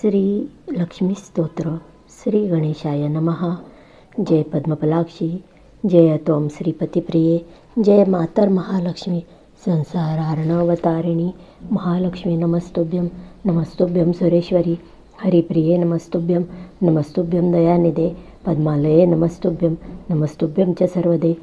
श्री लक्ष्मी स्तोत्र श्री गणेशाय नमः। जय पद्मपलाक्षी जय त्वं श्रीपतिप्रिये जय मातर महालक्ष्मी संसारार्णवतारिणी महालक्ष्मी नमस्तुभ्यं नमस्तुभ्यं सुरेश्वरी हरिप्रिये नमस्तुभ्यं नमस्तुभ्यं दयानिधे पद्मालये नमस्तुभ्यं नमस्तुभ्यं च सर्वदे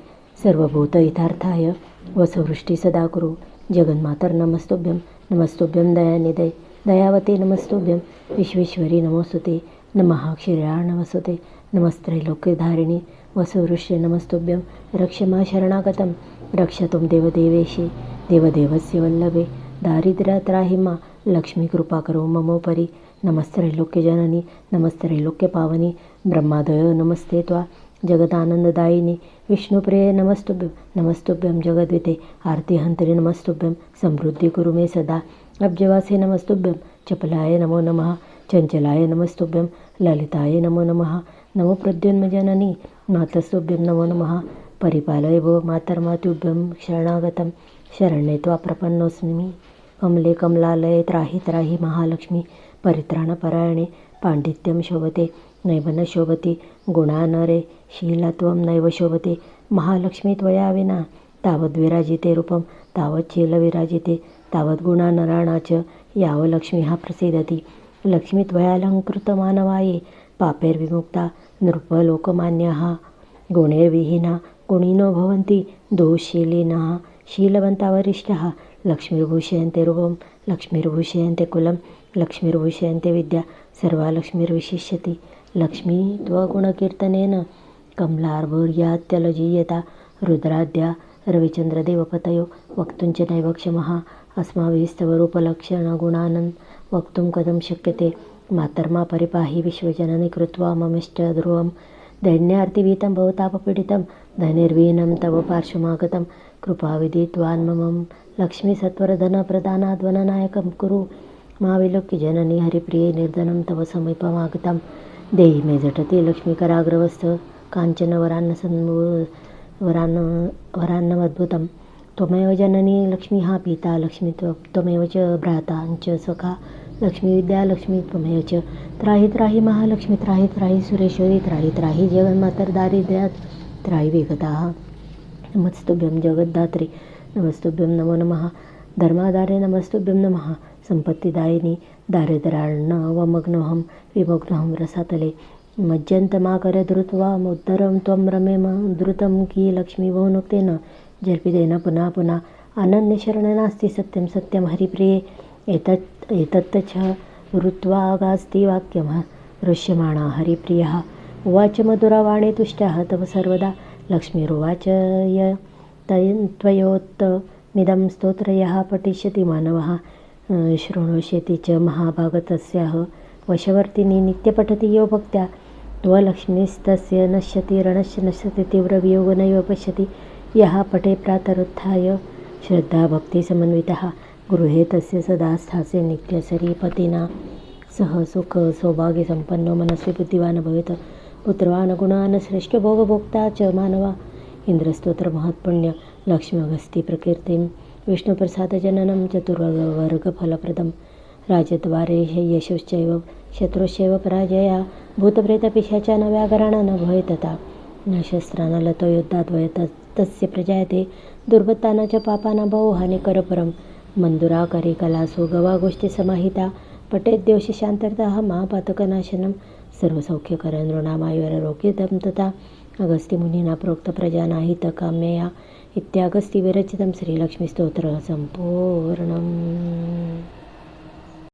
सर्वभूतहितार्थाय वसवृष्टी सदा कुरु जगन्मातर नमस्तुभ्यं नमस्तुभ्यं दयानिधे। दयावते नमस्तुभ्यं विश्वेश्वरी नमोस्तुते नमः क्षीराणवसुते नमस्त्रैलोक्यधारिणी वसुवृष्य नमस्तुभ्यं रक्ष मा शरणागतं रक्षतुं देवदेवेशे देवदेवस्य वल्लभे दारिद्र्यात्राहि मा लक्ष्मीकृपा करो ममोपरि नमस्त्रैलोक्यजननी नमस्त्रैलोक्यपावनी ब्रह्मादयो नमस्ते त्वा जगदानन्ददायिनी विष्णुप्रिये नमस्तुभ्यं नमस्तुभ्यं जगद्विते आरतीहन्तरि नमस्तुभ्यं समृद्धी कुरु मे सदा अब्जवासे नमस्तुभ्यं चपलाय नमो नमः चञ्चलाय नमस्तुभ्यं ललिताय नमो नमः नमो प्रद्युन्मजननी मातस्तुभ्यं नमो नमः परिपालय भो मातर्मातुभ्यं शरणागतं शरण्ये त्वा प्रपन्नोऽस्मि कमले कमलालये त्राहि त्राहि महालक्ष्मी परित्राणपरायणे पाण्डित्यं शोभते नैव न शोभति गुणा शीलत्वं नैव शोभते महालक्ष्मी त्वया विना तावद्विराजिते रूपं तावत् शीलविराजिते तावद् गुणा नराणा च यावलक्ष्मीः प्रसीदति. लक्ष्मी त्वयालङ्कृतमानवाये पापैर्विमुक्ता नृपलोकमान्याः गुणैर्विहीना गुणिनो भवन्ति दोषशीलिनः शीलवन्तावरिष्ठः लक्ष्मीर्भूषयन्ते रूपं लक्ष्मीर्भूषयन्ते कुलं लक्ष्मीर्भूषयन्ते विद्या सर्वा लक्ष्मीर्विशिष्यति लक्ष्मी त्वगुणकीर्तनेन कमलार्भूर्यात्यलजीयता रुद्राद्या रविचन्द्रदेवपतयो वक्तुं च नैव क्षमः. अस्माभिस्तव रूपलक्षणगुणानन् वक्तुं कथं शक्यते? मातर्मा परिपाहि विश्वजननि कृत्वा ममिष्ट ध्रुवं दैन्यार्तिवीतं भवतापपीडितं धनिर्वीनं तव पार्श्वमागतं कृपाविदित्वान्ममं लक्ष्मीसत्वरधनप्रदानाद्वननायकं कुरु। मा विलोक्य जननी हरिप्रिये निर्धनं तव समीपमागतं। देहि मे झटति लक्ष्मीकराग्रवस्थ काञ्चन वरान्न सन्मू वरान्न वरान्नमद्भुतं त्वमेव जननी लक्ष्मी हा पिता लक्ष्मी त्व त्वमेव च भ्रातांच च सखा लक्ष्मीविद्या लक्ष्मी त्वमेव च। त्राहि त्राहि महालक्ष्मी त्राहि त्राही सुरेश्वरी त्राही त्राहि जगन्मातर दारिद्र्यात् त्राही विगताः। नमस्तुभ्यम जगद्धात्री नमस्तुभ्यम नमो नमः। धर्माधारे नमस्तुभ्यं नमः। सम्पत्तिदायिनी दारिद्र्यार्णवमग्नोऽहं विमग्नोऽहं रसातले। मज्जन्तमाकर धृत्वा मुद्धरं त्वं रमेम द्रुतं की लक्ष्मीवोनुक्तेन जल्पितेन पुनः पुनः अनन्यशरण नास्ति सत्यं सत्यं हरिप्रिये। एतत् एतत् च ऋत्वागास्ति वाक्यं दृश्यमाणा हरिप्रियः। उवाच मधुरावाणी तुष्ट्याः तव सर्वदा। लक्ष्मीरुवाच य त्वयोत्तमिदं स्तोत्र यः पठिष्यति मानवः। शृणोष्यति च महाभागतस्याः। वशवर्तिनी नित्यपठति यो भक्त्या। त्वलक्ष्मीस्तस्य नश्यति रणस्य नश्यति तीव्रवियोग नैव पश्यति यः पटे प्रातरुत्थाय। श्रद्धाभक्तिसमन्वितः गृहे तस्य सदा स्थास्य नित्यसरीपतिना सह सुख सौभाग्यसम्पन्नो मनस्वी बुद्धिवान् भवेत्। पुत्रवान् गुणान् श्रेष्ठभोगभोक्ता च मानवा। इन्द्रस्तोत्रमहत्पुण्य लक्ष्म्यगस्तिप्रकीर्तिं विष्णुप्रसादजननं चतुर्वर्गफलप्रदं राजद्वारे यशश्चैव। शत्रुश्चैव पराजया। भूतप्रेतपिशाच्या नव्या घराणा न भवेतता। न शस्त्रा न लतो युद्धाद्वयतच तस्य प्रजायते। दुर्बत्ता न च पापा न बहु हानिकरपरं मन्दुराकरी कलासु गवागोष्ठीसमाहिता पठेद्योषशान्तर्तः महापातकनाशनं सर्वसौख्यकरं नृणामायुररोग्यदं तथा। अगस्त्यमुनिना प्रोक्तप्रजानाहितकाम्यया इत्यागस्तिविरचितं श्रीलक्ष्मीस्तोत्रः सम्पूर्णम्।